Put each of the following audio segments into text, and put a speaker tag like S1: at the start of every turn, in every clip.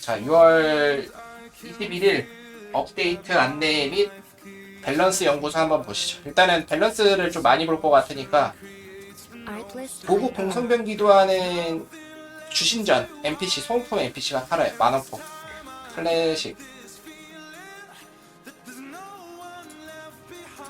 S1: 자, 6월 21일 업데이트 안내 및 밸런스 연구소 한번 보시죠. 일단은 밸런스를 좀 많이 볼 것 같으니까 보급 공성변 기도하는 주신전 NPC 소모품 NPC가 팔아요. 만원포 클래식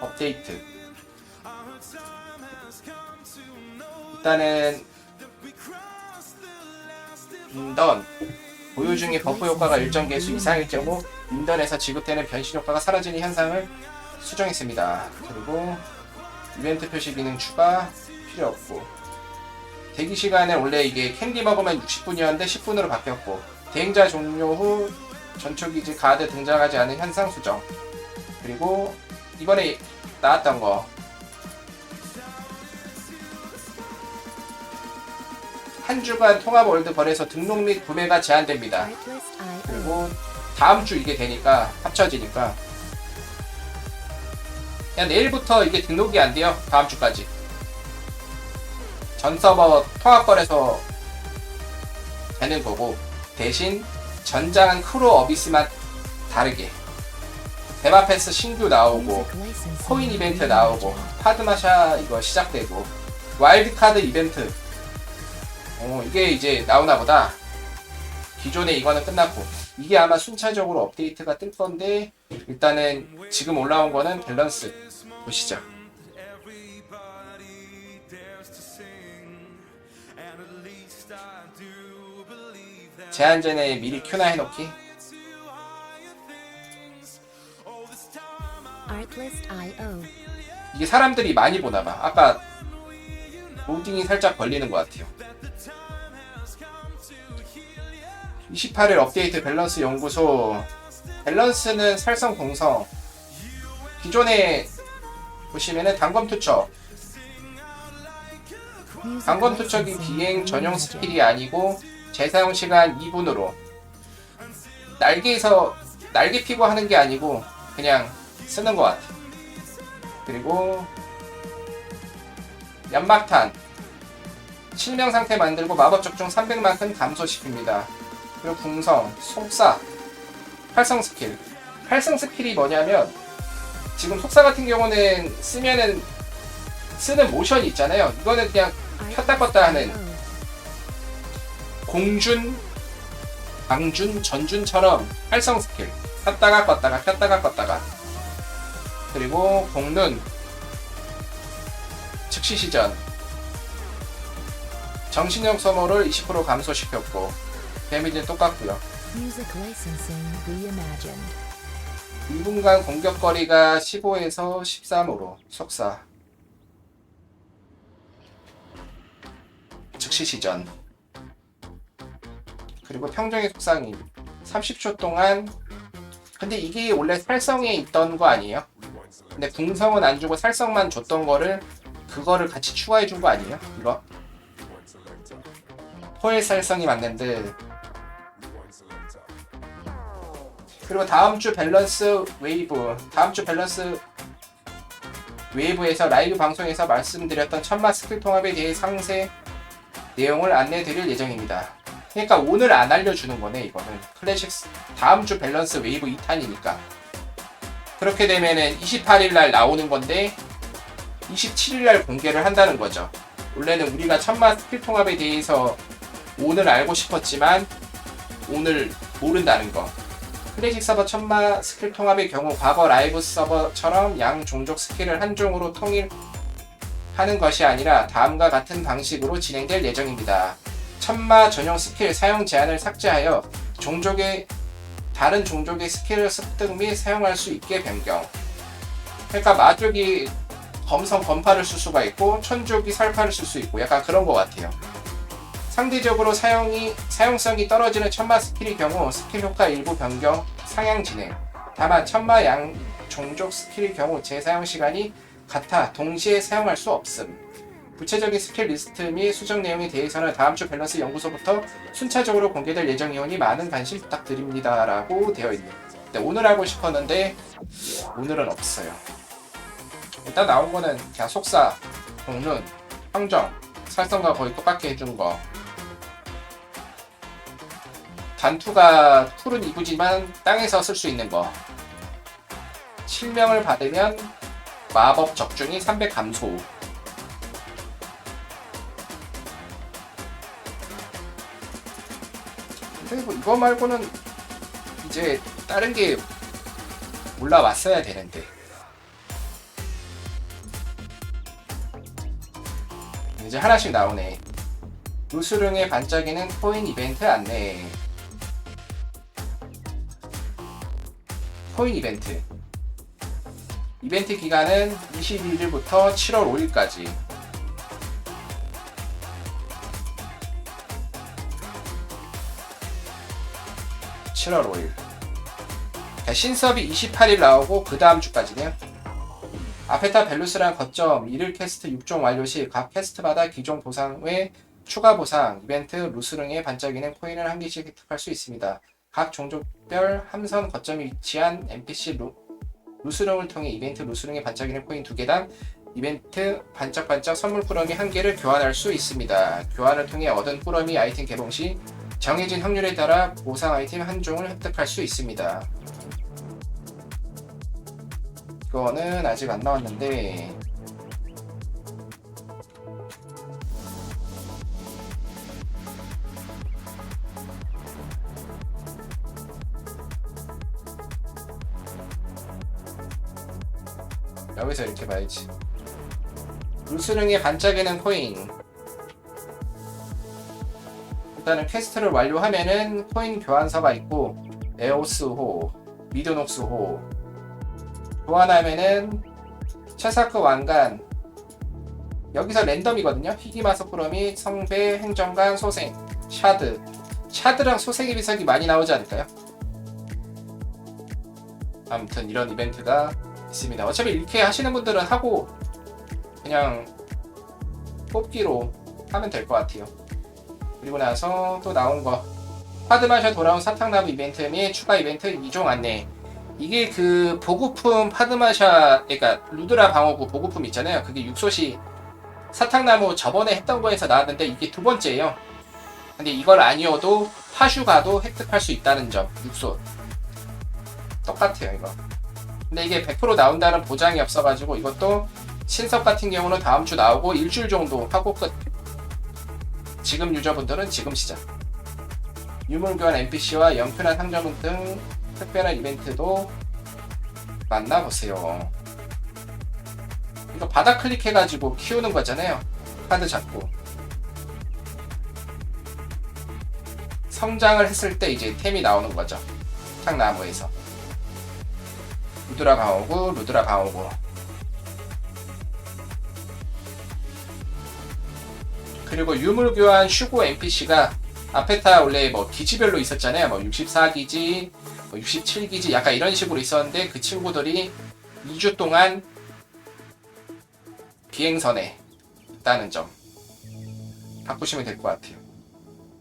S1: 업데이트 일단은 인던. 보유 중에 버프 효과가 일정 개수 이상일 경우 인던에서 지급되는 변신 효과가 사라지는 현상을 수정했습니다. 그리고 이벤트 표시 기능 추가 필요 없고 대기 시간은 원래 이게 캔디 먹으면 60분이었는데 10분으로 바뀌었고 대행자 종료 후 전초기지 가드 등장하지 않은 현상 수정. 그리고 이번에 나왔던 거 한 주간 통합 월드벌에서 등록 및 구매가 제한됩니다. 그리고 다음 주 이게 되니까 합쳐지니까 그냥 내일부터 이게 등록이 안 돼요. 다음 주까지. 전 서버 통합거래소 되는 거고 대신 전장은 크로 어비스만 다르게 대마 패스 신규 나오고 코인 이벤트 나오고 파드마샤 이거 시작되고 와일드카드 이벤트 어 이게 이제 나오나 보다. 기존에 이거는 끝났고 이게 아마 순차적으로 업데이트가 뜰 건데 일단은 지금 올라온 거는 밸런스 보시죠. 제한 전에 미리 큐나 해놓기. 이게 사람들이 많이 보나 봐. 아까 로딩이 살짝 걸리는 것 같아요 28일 업데이트 밸런스 연구소. 밸런스는 살성 공성. 기존에 보시면은 단검 투척. 단검 투척이 비행 전용 스킬이 아니고 재사용 시간 2분으로. 날개에서 날개 피고 하는 게 아니고 그냥 쓰는 것 같아. 그리고 연막탄 실명 상태 만들고 마법 적중 300만큼 감소시킵니다. 그리고 궁성, 속사, 활성 스킬. 활성 스킬이 뭐냐면 지금 속사 같은 경우는 쓰면은 쓰는 모션이 있잖아요. 이거는 그냥 켰다 껐다 하는 공준, 방준, 전준처럼 활성 스킬. 켰다가 껐다가 켰다가 껐다가 그리고 공눈 즉시 시전 정신력 소모를 20% 감소시켰고 데미지는 똑같고요
S2: Music licensing reimagined.
S1: 2분간 공격거리가 15에서 13으로 속사 즉시 시전 그리고 평정의 속상임 30초 동안 근데 이게 원래 살성에 있던 거 아니에요? 근데 궁성은 안 주고 살성만 줬던 거를 그거를 같이 추가해 준 거 아니에요? 이거? 포엘 살성이 맞는데 그리고 다음 주 밸런스 웨이브 다음 주 밸런스 웨이브에서 라이브 방송에서 말씀드렸던 천마 스킬 통합에 대해 상세 내용을 안내 드릴 예정입니다. 그러니까 오늘 안 알려주는 거네 이거는 클래식 다음 주 밸런스 웨이브 2탄이니까 그렇게 되면은 28일 날 나오는 건데 27일 날 공개를 한다는 거죠. 원래는 우리가 천마 스킬 통합에 대해서 오늘 알고 싶었지만 오늘 모른다는 거. 클래식 서버 천마 스킬 통합의 경우 과거 라이브 서버처럼 양 종족 스킬을 한 종으로 통일하는 것이 아니라 다음과 같은 방식으로 진행될 예정입니다. 천마 전용 스킬 사용 제한을 삭제하여 종족의 다른 종족의 스킬을 습득 및 사용할 수 있게 변경. 그러니까 마족이 검성 검파를 쓸 수가 있고 천족이 살파를 쓸 수 있고 약간 그런 것 같아요. 상대적으로 사용이 사용성이 떨어지는 천마 스킬의 경우 스킬 효과 일부 변경, 상향 진행. 다만 천마 양 종족 스킬의 경우 재사용 시간이 같아 동시에 사용할 수 없음. 구체적인 스킬 리스트 및 수정 내용에 대해서는 다음 주 밸런스 연구소부터 순차적으로 공개될 예정이오니 많은 관심 부탁드립니다라고 되어 있네요. 네, 오늘 하고 싶었는데 오늘은 없어요. 일단 나온 거는 그냥 속사, 공론, 황정, 살성과 거의 똑같게 해준 거. 단투가 쿨은 2부지만 땅에서 쓸 수 있는 거. 실명을 받으면 마법 적중이 300 감소. 근데 뭐 이거 말고는 이제 다른 게 올라왔어야 되는데. 이제 하나씩 나오네. 루스릉의 반짝이는 코인 이벤트 안내. 코인 이벤트. 이벤트 기간은 22일부터 7월 5일까지. (7월 5일) 자, 신섭이 28일 나오고 그 다음 주까지네요. 아페타 벨루스란 거점 1일 캐스트 6종 완료 시각 캐스트마다 기존 보상 외 추가 보상 이벤트 루스릉의 반짝이는 코인을 한 개씩 획득할 수 있습니다. 각 종족별 함선 거점이 위치한 NPC 루, 루스릉을 통해 이벤트 루스릉의 반짝이는 코인 2개당 이벤트 반짝반짝 선물 꾸러미 1개를 교환할 수 있습니다. 교환을 통해 얻은 꾸러미 아이템 개봉 시 정해진 확률에 따라 보상 아이템 한 종을 획득할 수 있습니다. 이거는 아직 안 나왔는데 여기서 이렇게 봐야지. 루스릉의 반짝이는 코인. 일단은 퀘스트를 완료하면은 코인 교환서가 있고 에오스호, 미드녹스호. 교환하면은 최사크 왕관. 여기서 랜덤이거든요. 희귀마석 꾸러미 성배 행정관 소생 샤드. 샤드랑 소생의 비석이 많이 나오지 않을까요? 아무튼 이런 이벤트가 있습니다. 어차피 이렇게 하시는 분들은 하고 그냥 뽑기로 하면 될 것 같아요. 그리고 나서 또 나온 거. 파드마셔 돌아온 사탕나무 이벤트 및 추가 이벤트 2종 안내. 이게 그 보급품 파드마샤 그러니까 루드라 방어구 보급품 있잖아요. 그게 육소시 사탕나무 저번에 했던 거에서 나왔는데 이게 두 번째예요. 근데 이걸 아니어도 파슈가도 획득할 수 있다는 점 육소. 똑같아요 이거 근데 이게 100% 나온다는 보장이 없어가지고 이것도 신석 같은 경우는 다음 주 나오고 일주일 정도 하고 끝 지금 유저분들은 지금 시작 유물교환 NPC와 영편한 상점 등 특별한 이벤트도 만나보세요. 이거 바닥 클릭해가지고 키우는 거잖아요. 카드 잡고. 성장을 했을 때 이제 템이 나오는 거죠. 창나무에서. 루드라 강오고, 루드라 강오고. 그리고 유물교환 슈고 NPC가 아페타 원래 뭐 기지별로 있었잖아요. 뭐 64기지, 뭐 67기지 약간 이런 식으로 있었는데 그 친구들이 2주 동안 비행선에 있다는 점 바꾸시면 될 것 같아요.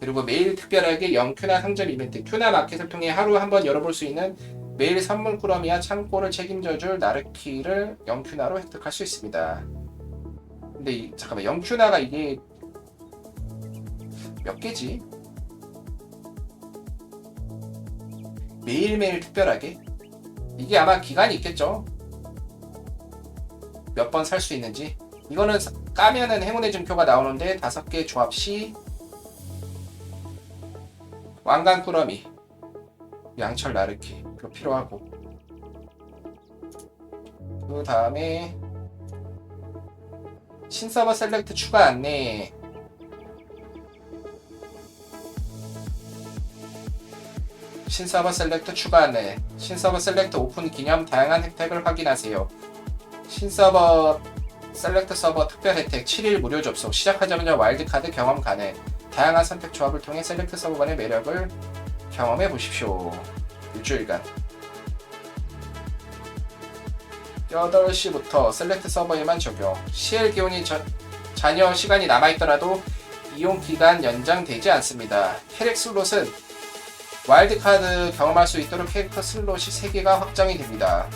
S1: 그리고 매일 특별하게 영큐나 상점 이벤트 큐나 마켓을 통해 하루 한 번 열어볼 수 있는 매일 선물 꾸러미 와 창고를 책임져줄 나르키를 영큐나로 획득할 수 있습니다. 근데 이, 잠깐만 영큐나가 이게 몇 개지? 매일매일 특별하게 이게 아마 기간이 있겠죠 몇 번 살 수 있는지 이거는 사- 까면은 행운의 증표가 나오는데 다섯 개 조합 시 왕관 꾸러미 양철 나르키 그거 필요하고 그 다음에 신서버 셀렉트 추가 안내 신서버 셀렉트 추가 안내, 신서버 셀렉트 오픈 기념 다양한 혜택을 확인하세요. 신서버 셀렉트 서버 특별 혜택 7일 무료 접속, 시작하자마자 와일드카드 경험 가능, 다양한 선택 조합을 통해 셀렉트 서버 간의 매력을 경험해 보십시오. 일주일간. 8시부터 셀렉트 서버에만 적용. CL 기온이 저, 잔여 시간이 남아있더라도 이용 기간 연장되지 않습니다. 캐릭 슬롯은 와일드카드 경험할 수 있도록 캐릭터 슬롯이 3개가 확정이 됩니다.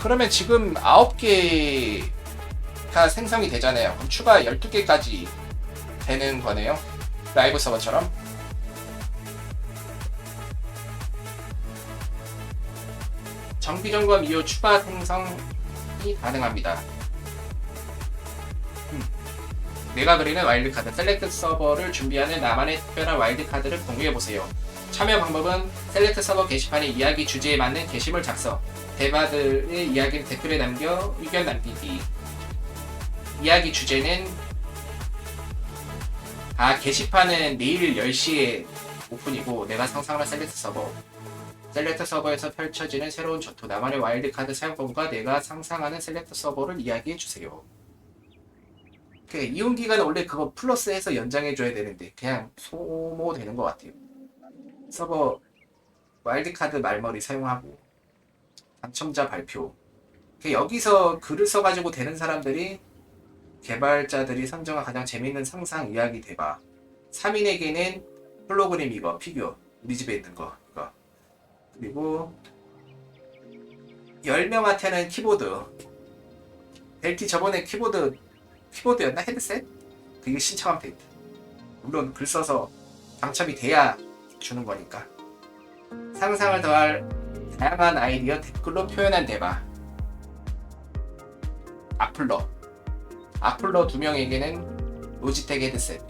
S1: 그러면 지금 9개가 생성이 되잖아요. 그럼 추가 12개까지 되는 거네요. 라이브 서버처럼. 정비 점검 이후 추가 생성이 가능합니다. 음. 내가 그리는 와일드카드 셀렉트 서버를 준비하는 나만의 특별한 와일드카드를 공유해보세요. 참여 방법은 셀렉트 서버 게시판의 이야기 주제에 맞는 게시물 작성, 대바들의 이야기를 댓글에 남겨 의견 남기기. 이야기 주제는 아 게시판은 내일 10시에 오픈이고 내가 상상한 셀렉트 서버 셀렉트 서버에서 펼쳐지는 새로운 전투 나만의 와일드카드 사용법과 내가 상상하는 셀렉트 서버를 이야기해 주세요. 그 이용 기간은 원래 그거 플러스해서 연장해 줘야 되는데 그냥 소모되는 것 같아요. 서버 와일드카드 말머리 사용하고 당첨자 발표. 그 여기서 글을 써가지고 되는 사람들이 개발자들이 선정한 가장 재밌는 상상 이야기 대박. 3인에게는 홀로그램 이거 피규어 우리 집에 있는 거 이거. 그리고 10명한테는 키보드. 벨티 저번에 키보드 키보드였나? 헤드셋? 그게 신청하면 돼. 물론 글 써서 당첨이 돼야 주는 거니까. 상상을 더할 다양한 아이디어 댓글로 표현한 대박 악플러 악플러 두 명에게는 로지텍 헤드셋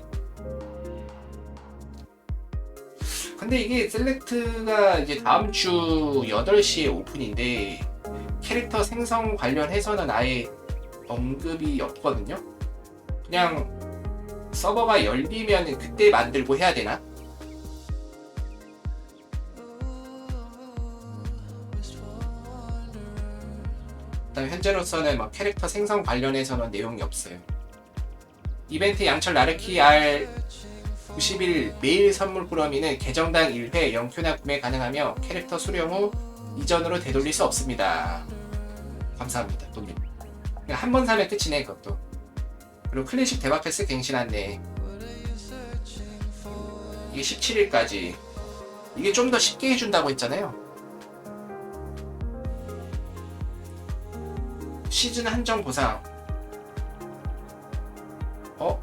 S1: 근데 이게 셀렉트가 이제 다음 주 8시에 오픈인데 캐릭터 생성 관련해서는 아예 언급이 없거든요. 그냥 서버가 열리면 그때 만들고 해야 되나? 일단 현재로서는 막 캐릭터 생성 관련해서는 내용이 없어요. 이벤트 양철 나르키 R 90일 매일 선물 꾸러미는 계정당 1회 0큐나 구매 가능하며 캐릭터 수령 후 이전으로 되돌릴 수 없습니다. 감사합니다, 돈님. 한 번 사면 끝이네, 그것도. 그리고 클래식 대박 패스 갱신 안내. 이게 17일까지. 이게 좀 더 쉽게 해준다고 했잖아요. 시즌 한정 보상. 어?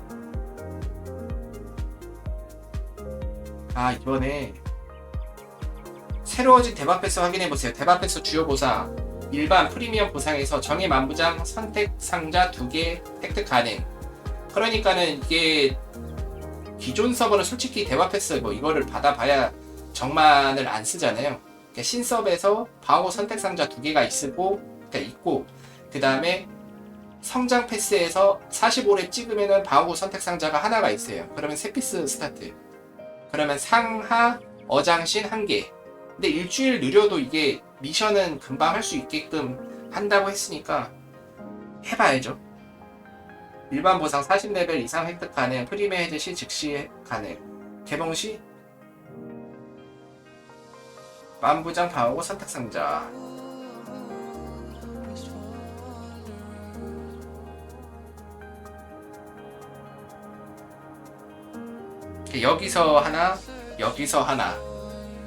S1: 아 이번에 새로워진 대박 패스 확인해보세요 대박 패스 주요 보상 일반 프리미엄 보상에서 정의 만부장 선택 상자 2개 획득 가능 그러니까는 이게 기존 서버는 솔직히 대박 패스 뭐 이거를 받아봐야 정만을 안 쓰잖아요 그러니까 신섭에서 방어 선택 상자 2개가 있고 그러니까 있고 그 다음에 성장 패스에서 45렙 찍으면은 방어 선택 상자가 하나가 있어요 그러면 세 피스 스타트 그러면 상하 어장신 한 개. 근데 일주일 느려도 이게 미션은 금방 할 수 있게끔 한다고 했으니까 해봐야죠. 일반 보상 40레벨 이상 획득 가능, 프리메 해제 시 즉시 가능. 개봉 시 만부장 방어구 선택 상자. 여기서 하나, 여기서 하나.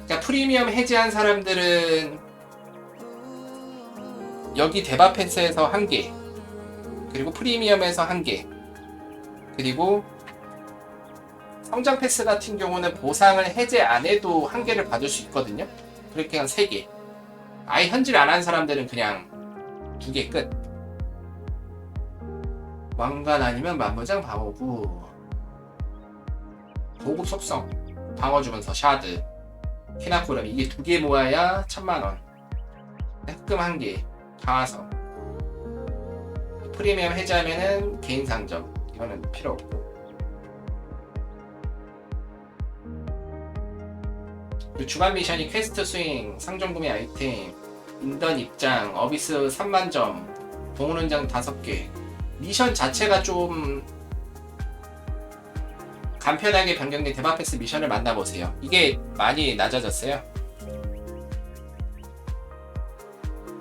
S1: 그러니까 프리미엄 해제한 사람들은 여기 대바 패스에서 한 개, 그리고 프리미엄에서 한 개, 그리고 성장 패스 같은 경우는 보상을 해제 안 해도 한 개를 받을 수 있거든요. 그렇게 한 세 개. 아예 현질 안 한 사람들은 그냥 두 개 끝. 왕관 아니면 만무장 방어구. 고급 속성 방어 주문서 샤드 키나쿠름 이게 두 개 모아야 천만원. 흑금 한개 강화서 프리미엄 해제하면은 개인 상점 이거는 필요 없고. 주간 미션이 퀘스트 스윙 상점 구매 아이템 인던 입장 어비스 3만점 동물원장 5개. 미션 자체가 좀 간편하게 변경된 대박 패스 미션을 만나보세요. 이게 많이 낮아졌어요.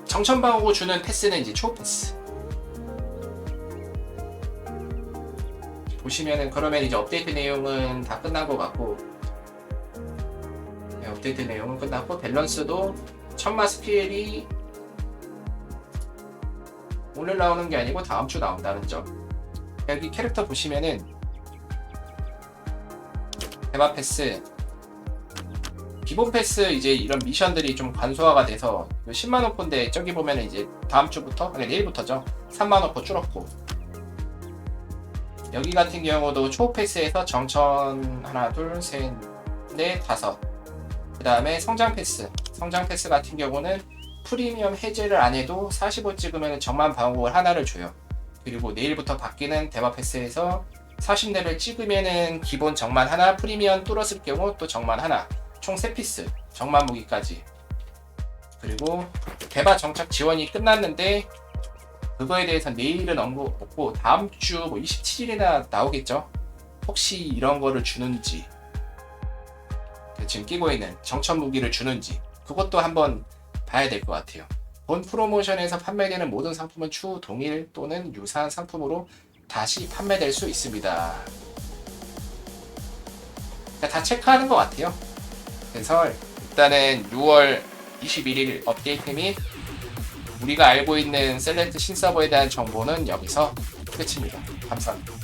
S1: 정천방어구 주는 패스는 이제 초 패스. 보시면은 그러면 이제 업데이트 내용은 다 끝난 것 같고 네, 업데이트 내용은 끝났고 밸런스도 천마 스피엘이 오늘 나오는 게 아니고 다음 주 나온다는 점. 여기 캐릭터 보시면은 대마 패스, 기본 패스 이제 이런 미션들이 좀 간소화가 돼서 10만 원포인데 저기 보면은 이제 다음 주부터 아니 내일부터죠. 3만 원포 줄었고. 여기 같은 경우도 초 패스에서 정천 하나 둘셋넷 다섯. 그 다음에 성장 패스. 성장 패스 같은 경우는 프리미엄 해제를 안 해도 45 찍으면 정만 방어구를 하나를 줘요. 그리고 내일부터 바뀌는 대마 패스에서 40레벨 찍으면은 기본 정만 하나 프리미엄 뚫었을 경우 또 정만 하나 총 3피스 정만 무기까지. 그리고 개발 정착 지원이 끝났는데 그거에 대해서 내일은 언급 없고 다음 주 뭐 27일이나 나오겠죠? 혹시 이런 거를 주는지. 그 지금 끼고 있는 정천 무기를 주는지. 그것도 한번 봐야 될 것 같아요. 본 프로모션에서 판매되는 모든 상품은 추후 동일 또는 유사한 상품으로 다시 판매될 수 있습니다 그러니까 다 체크하는 것 같아요 그래서 일단은 6월 21일 업데이트 및 우리가 알고 있는 셀렉트 신서버에 대한 정보는 여기서 끝입니다. 감사합니다.